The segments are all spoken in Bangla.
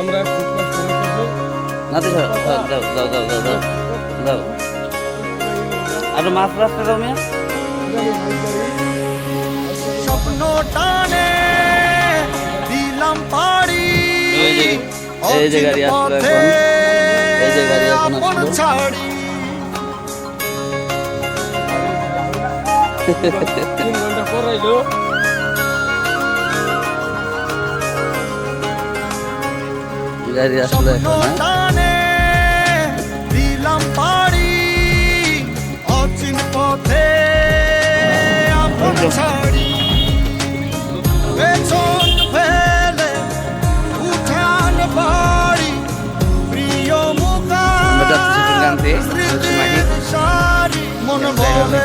আমরা নাতে যাও যাও যাও যাও যাও যাও যাও। আর মাছ রাস্তা দাও মিয়া। স্বপ্ন টানে দিলাম পাড়ি। এই যে গাড়ি আসলো এখন। এই যে গাড়ি এখন আসলো। তিন ঘণ্টা পর গাড়ি আসলে দিলাম পাড়ি অচিন পথে আপন আচ্ছা। ছাড়ি। পেছন ফেলে উঠান বাড়ি প্রিয় মন বলে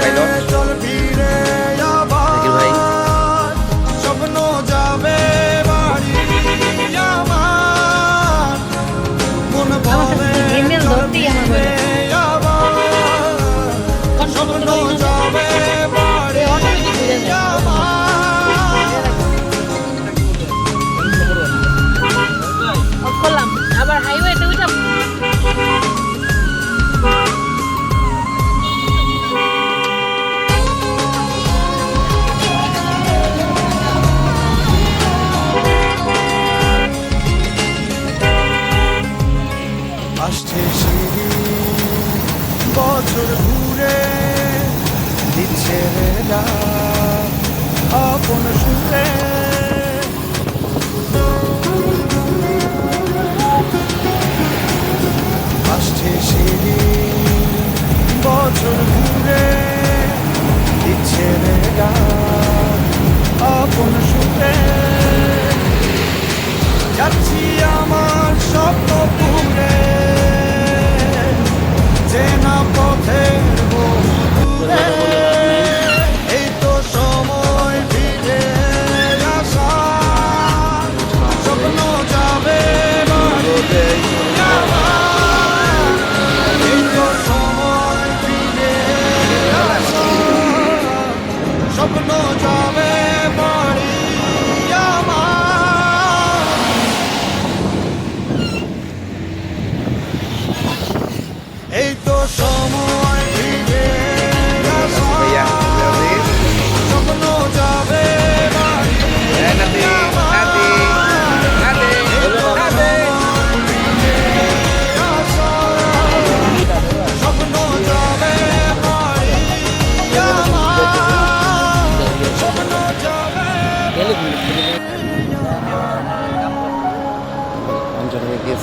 চল ফিরে Tía বছর ঘুরে দিচ্ছে রে আপন সুরে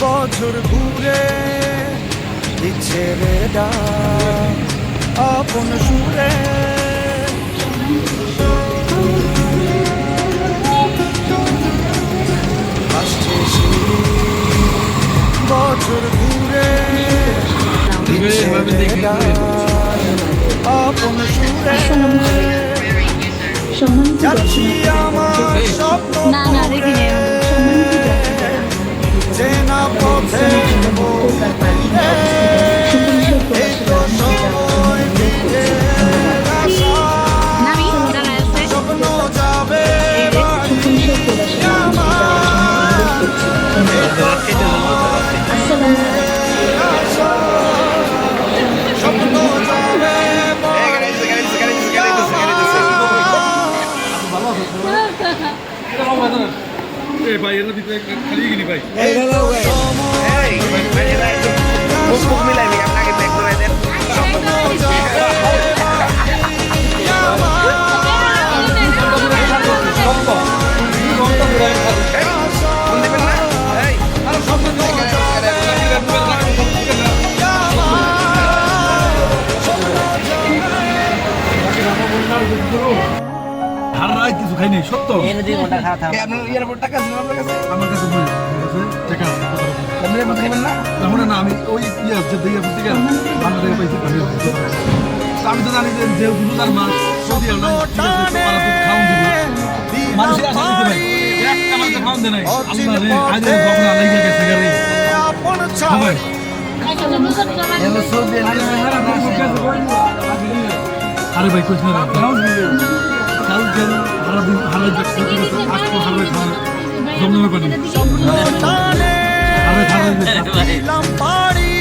বছর ঘুরে দিচ্ছে আপন সুরে। বছর ঘুরে আপন সুরে। যাচ্ছি আমার স্বপ্ন না। না চেনা পথে এ ভাই এর ভিতরে খালি গিনি ভাই হারাই কিছু খাই নাই সত্য? আমার কাছে বই টাকা আমরা না? আমি ওই ইয়ে যে দিয়ে থেকে বাংলা থেকে পাইছি আমি আমি তো জানি যে যে দুটার মাছ সৌদি আরব খাওয়ান দিব। মানুষের আশা দিতে ভাই একটা মানুষ খাওয়ান দেয় নাই। আল্লাহ রে আজ গবনা লাগিয়ে গেছে গেলে আপন আরে ভাই কইছ কাল গেল হারা দিন হারা যাচ্ছে আজকে হারা খাওয়া জমজমে পানি টানে ভাই দিলাম পাড়ি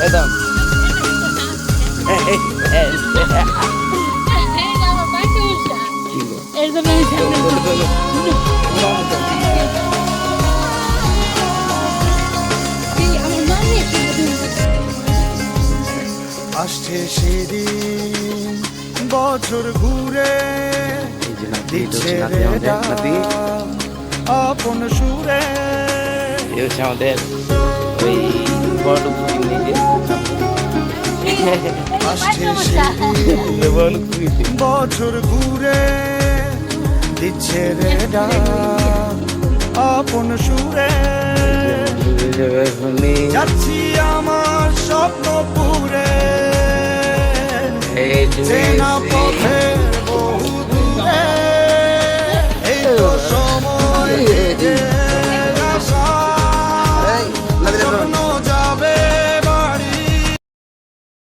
একদম। আসছে সেদিন বছর ঘুরে দিচ্ছে আপন সুরে। আমাদের ওই বছর ঘুরে দিচ্ছে রে আপন সুরে। যাচ্ছি আমার স্বপ্ন পুরে। চেনা